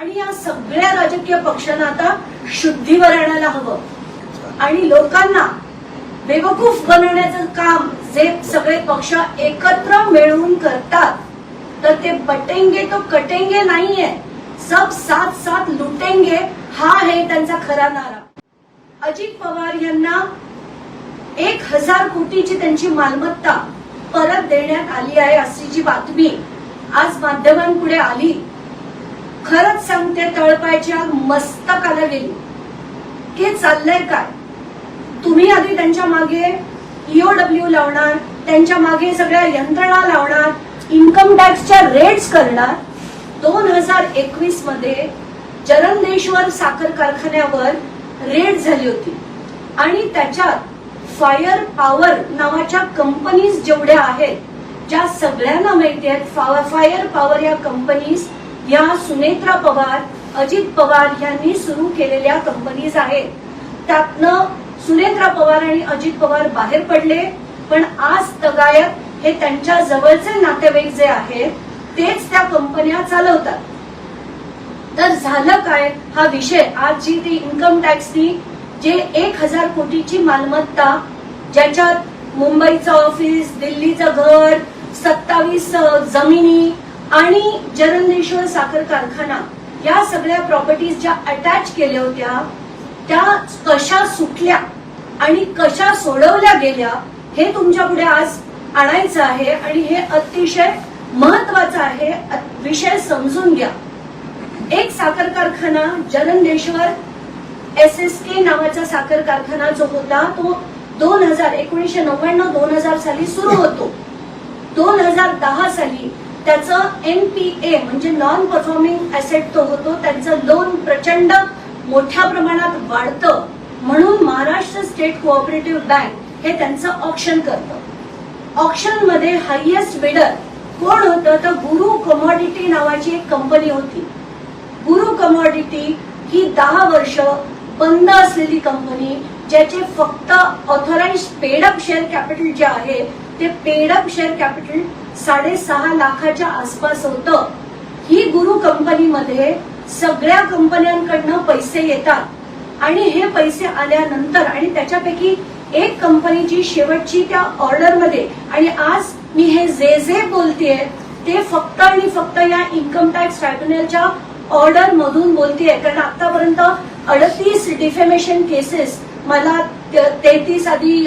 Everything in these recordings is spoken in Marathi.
आणि या सगळ्या राजकीय पक्षांना आता शुद्धीवर आणायला हवं. आणि लोकांना बेवकूफ बनवण्याचं काम जे सगळे पक्ष एकत्र मिळवून करतात तर ते बटेंगे तो कटेंगे नाहीये. सब साथ साथ लुटेंगे हा आहे त्यांचा खरा नारा. अजित पवार यांना एक हजार कोटीची त्यांची मालमत्ता परत देण्यात आली आहे अशी जी बातमी आज माध्यमांपुढे आली खरंच सांगते तळपायच्या मस्तकाला गेली. हे चाललंय काय? तुम्ही आधी त्यांच्या मागे ईओडब्ल्यू लावणार त्यांच्या मागे सगळ्या यंत्रणा लावणार इन्कम टॅक्सच्या रेट्स करणार. दोन हजार एकवीसमध्ये जरंदेश्वर साखर कारखान्यावर रेड झाली होती. आणि त्याच्यात फायर पॉवर नावाच्या कंपनीज जेवढ्या आहेत ज्या सगळ्यांना माहिती आहेत फायर पॉवर या कंपनीज या सुनेत्रा पवार अजित पवार यांनी सुरू केलेल्या कंपनीज आहेत. त्यातनं सुनेत्रा पवार आणि अजित पवार बाहेर पडले पण आज तगायत हे त्यांच्या जवळचे नातेवाईक जे आहेत तेच त्या कंपन्या चालवतात. तर झालं काय? हा विषय. आज जी ती इन्कम टॅक्सनी जे एक हजार कोटीची मालमत्ता ज्याच्यात मुंबईचं ऑफिस दिल्लीचं घर सत्तावीस जमिनी आणि जरंदेश्वर साखर कारखाना या सगळ्या प्रॉपर्टीज ज्या अटॅच केल्या होत्या त्या कशा सुटल्या आणि कशा सोडवल्या गेल्या हे तुमच्यापुढे आज आणायचं आहे आणि हे अतिशय महत्वाचं आहे विषय समजून घ्या. एक साखर कारखाना जलंदेश्वर एस एस के नावाचा साखर कारखाना जो होता तो दोन हजार एकोणीसशे नव्याण्णव दोन हजार साली सुरू होतो. दोन हजार दहा साली त्याचं एनपीए म्हणजे नॉन परफॉर्मिंग ऍसेट तो होतो त्यांचं लोन प्रचंड मोठ्या प्रमाणात वाढतं. म्हणून महाराष्ट्र स्टेट कोऑपरेटिव्ह बँक हे त्यांचं ऑप्शन करतं. ऑप्शनमध्ये हायएस्ट बिडर कोण होतं? तर गुरु कमॉडिटी नावाची एक कंपनी होती. गुरु कमॉडिटी ही दहा वर्ष बंद असलेली कंपनी ज्याचे फक्त ऑथोराइज पेडअप शेअर कॅपिटल जे आहे ते पेडअप शेअर कॅपिटल साडेसहा लाखाच्या आसपास होतं. ही गुरु कंपनीमध्ये सगळ्या कंपन्यांकडनं पैसे येतात. आणि हे पैसे आल्यानंतर आणि त्याच्यापैकी एक कंपनीची शेवटची त्या ऑर्डरमध्ये आणि आज मी हे जे जे बोलतेय ते फक्त आणि फक्त या इन्कम टॅक्स ट्रायब्युनलच्या ऑर्डर मधून बोलतेय. कारण आतापर्यंत अडतीस डिफेमेशन केसेस मला तेहतीस आधी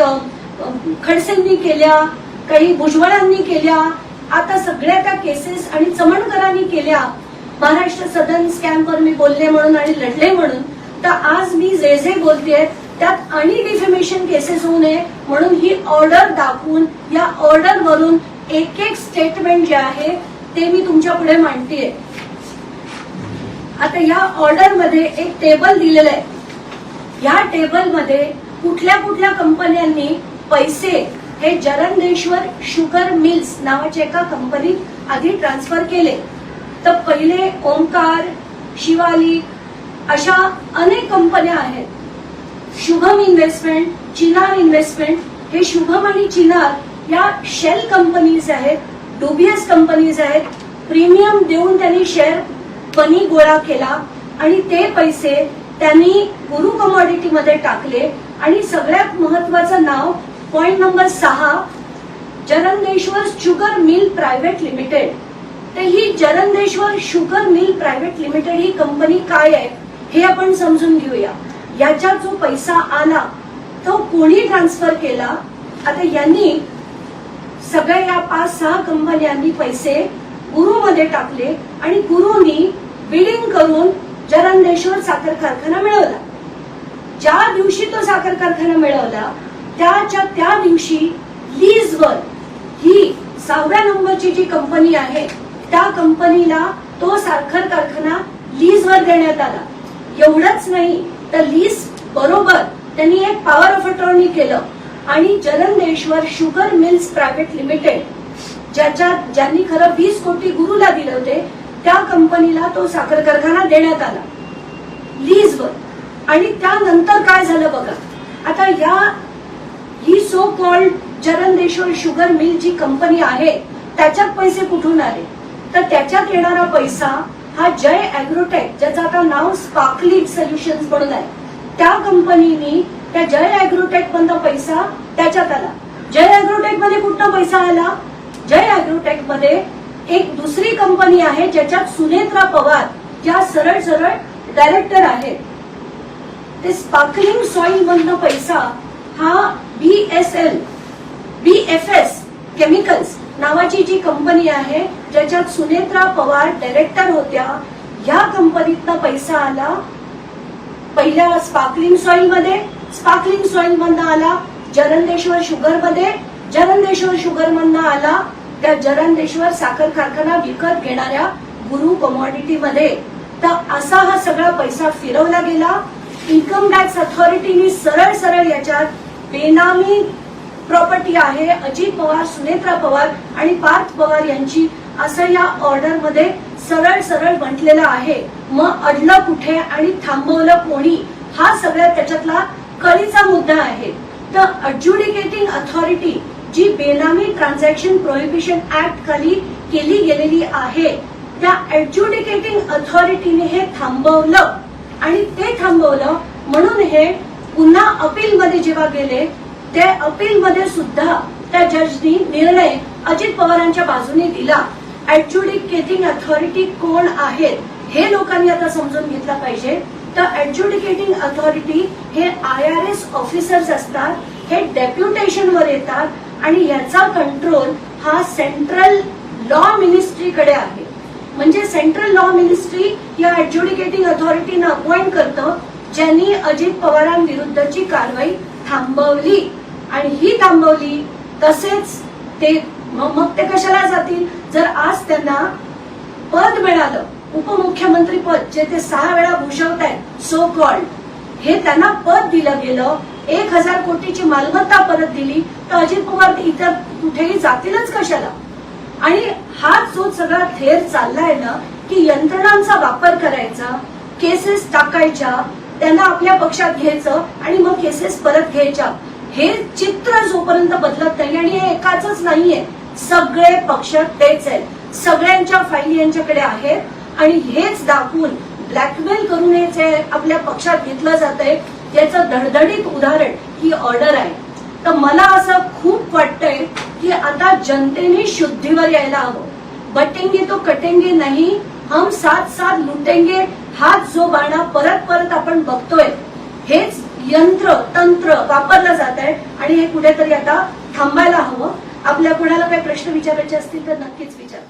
खडसेंनी केल्या काही भुजबळांनी केल्या आता सगळ्या त्या केसेस आणि चमणकरांनी केल्या. महाराष्ट्र सदन स्कॅमवर मी बोलले म्हणून आणि लढले म्हणून तर आज मी जे जे बोलतेय त्यात आणि डिफेमेशन केसेस होऊ नये म्हणून ही ऑर्डर दाखवून या ऑर्डर वरून एक एक स्टेटमेंट जे आहे ते मी तुमच्यापुढे मांडतेय. आता या ऑर्डरमध्ये एक टेबल दिलेलं आहे. या टेबलमध्ये कुठल्या कुठल्या कंपन्यांनी पैसे हे जरंदेश्वर शुगर मिल्स नावाच्या एका कंपनीत आधी ट्रान्सफर केले. तर पहिले ओंकार शिवालिक अशा अनेक कंपन्या आहेत. शुभम इन्व्हेस्टमेंट चिनार इन्व्हेस्टमेंट हे शुभम आणि चिनार या शेल कंपनीज आहेत डुबियस कंपनीज आहेत. प्रीमियम देऊन त्यांनी शेअर पनी गोळा केला आणि ते पैसे त्यांनी गुरु कमॉडिटी मध्ये टाकले आणि सगळ्यात महत्वाचं नाव पॉइंट नंबर सहा Jarandeshwar sugar mill private limited तर ही Jarandeshwar sugar mill private limited ही कंपनी काय आहे हे आपण समजून घेऊया. याच्यात जो पैसा आला तो कोणी ट्रान्सफर केला? आता यांनी सगळ्या या पाच सहा कंपन्यांनी पैसे गुरुमध्ये टाकले आणि गुरुनी बिडिंग करून जरंदेश्वर साखर कारखाना मिळवला. ज्या दिवशी तो साखर कारखाना मिळवला त्याच्या त्या दिवशी लीजवर ही सहाव्या नंबरची जी कंपनी आहे त्या कंपनीला तो साखर कारखाना लीजवर देण्यात आला. एवढंच नाही तर लीज बरोबर त्यांनी एक पॉवर ऑफ अटॉर्नी केलं आणि Jalandeshwar sugar mills private limited ज्याच्यात ज्यांनी खरं वीस कोटी गुरुला दिले होते त्या कंपनीला तो साखर कारखाना देण्यात आला. लीजवर. आणि त्यानंतर काय झालं बघा. आता या so called Jarandeshwar sugar mill जी कंपनी आहे त्याच्यात पैसे कुठून आले? तर त्याच्यात येणारा पैसा हा जय अॅग्रोटेक ज्याचं आता नाव स्पार्कली सोल्युशन म्हणून आहे. त्या कंपनीनी त्या जय अॅग्रोटेक मधला पैसा त्याच्यात आला. जय अॅग्रोटेकमध्ये कुठला पैसा आला? जय अॅग्रोटेकमध्ये एक दुसरी कंपनी आहे ज्याच्यात सुनेत्रा पवार या सरळ सरळ डायरेक्टर आहेत. ते स्पार्कलिंग सॉइल मधला पैसा हा B S L B F S chemicals नावाची जी कंपनी आहे ज्याच्यात सुनेत्रा पवार डायरेक्टर होत्या या कंपनीतनं पैसा आला. पहिल्या स्पार्कलिंग सॉइलमध्ये स्पार्कलिंग सॉइल मधनं आला जरंदेश्वर शुगरमध्ये. जरंदेश्वर शुगर मधनं आला त्या जरंदेश्वर साखर कारखाना विकत घेणाऱ्या गुरु कमॉडिटी मध्ये. तर असा हा सगळा पैसा फिरवला गेला. इन्कम टॅक्स अथॉरिटीनी सरळ सरळ याच्यात बेनामी प्रॉपर्टी आहे. अजित पवार सुनेत्रा पवार आणि पार्थ पवार यांची असं या ऑर्डरमध्ये सरळ सरळ म्हटलेलं आहे. मग अडलं कुठे आणि थांबवलं कोणी? हा सगळ्यात त्याच्यातला कळीचा मुद्दा आहे. तर अड्ज्युडिकेटिंग अथॉरिटी जी बेनामी ट्रान्झॅक्शन प्रोहिबिशन ऍक्ट खाली केली गेलेली आहे त्या ऍड्ज्युडिकेटिंग अथॉरिटीने हे थांबवलं आणि ते थांबवलं म्हणून हे पुन्हा अपील मध्ये जेव्हा गेले त्या अपील मध्ये सुद्धा त्या जजनी निर्णय अजित पवारांच्या बाजूने दिला. ऍडज्युडिकेटिंग अथॉरिटी कोण आहेत हे लोकांनी आता समजून घेतलं पाहिजे. तर ऍडज्युडिकेटिंग अथॉरिटी हे आय आर एस ऑफिसर्स असतात हे डेप्युटेशन वर येतात आणि याचा कंट्रोल हा सेंट्रल लॉ मिनिस्ट्रीकडे आहे. म्हणजे सेंट्रल लॉ मिनिस्ट्री या ऍडज्युडिकेटिंग अथॉरिटीनं अपॉइंट करतं ज्यांनी अजित पवारांविरुद्धची कारवाई थांबवली. आणि ही थांबवली तसेच ते मग ते कशाला जातील? जर आज त्यांना पद मिळालं उपमुख्यमंत्री पद जे ते सहा वेळा भूषवत आहेत सो कॉल्ड हे त्यांना पद दिलं गेलं एक हजार कोटीची मालमत्ता परत दिली तर अजित पवार इतर कुठेही जातीलच कशाला? आणि हा जो सगळा थेर चाललाय ना की यंत्रणांचा वापर करायचा केसेस टाकायच्या त्यांना आपल्या पक्षात घ्यायचं आणि मग केसेस परत घ्यायच्या. हे चित्र जोपर्यंत बदलत नाही आणि हे एकाच नाहीये सगळे पक्ष तेच आहेत. सगळ्यांच्या फाईली यांच्याकडे आहेत आणि हेच दाखवून ब्लॅकमेल करून हे जे आपल्या पक्षात घेतलं जात आहे याचं धडधडीत उदाहरण ही ऑर्डर आहे. तर मला असं खूप वाटतंय की आता जनतेने शुद्धीवर यायला हवं. बटेंगे तो कटेंगे नाही हम साथ साथ लुटेंगे हाच जो बाणा परत परत आपण वापरलं जात आहे आणि हे कुठेतरी आता थांबायला हवं. आपल्या कुणाला काही प्रश्न विचारायचे असतील तर नक्कीच विचार.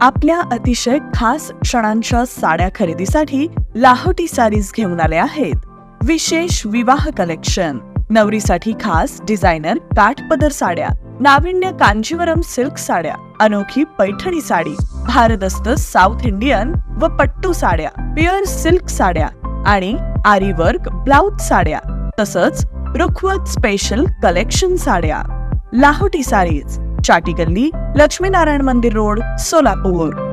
आपल्या अतिशय खास क्षणांच्या साड्या खरेदीसाठी लाहोटी सारीज घेऊन आले आहेत. विशेष विवाह कलेक्शन. नवरीसाठी खास डिझायनर काठपदर साड्या नाविन्य कांजीवरम सिल्क साड्या अनोखी पैठणी साडी भारदस्त साऊथ इंडियन व पट्टू साड्या प्युअर सिल्क साड्या आणि आरी वर्क ब्लाउज साड्या. तसंच रुखवत स्पेशल कलेक्शन साड्या. लाहोटी साडीज चाटी गल्ली लक्ष्मीनारायण मंदिर रोड सोलापूर.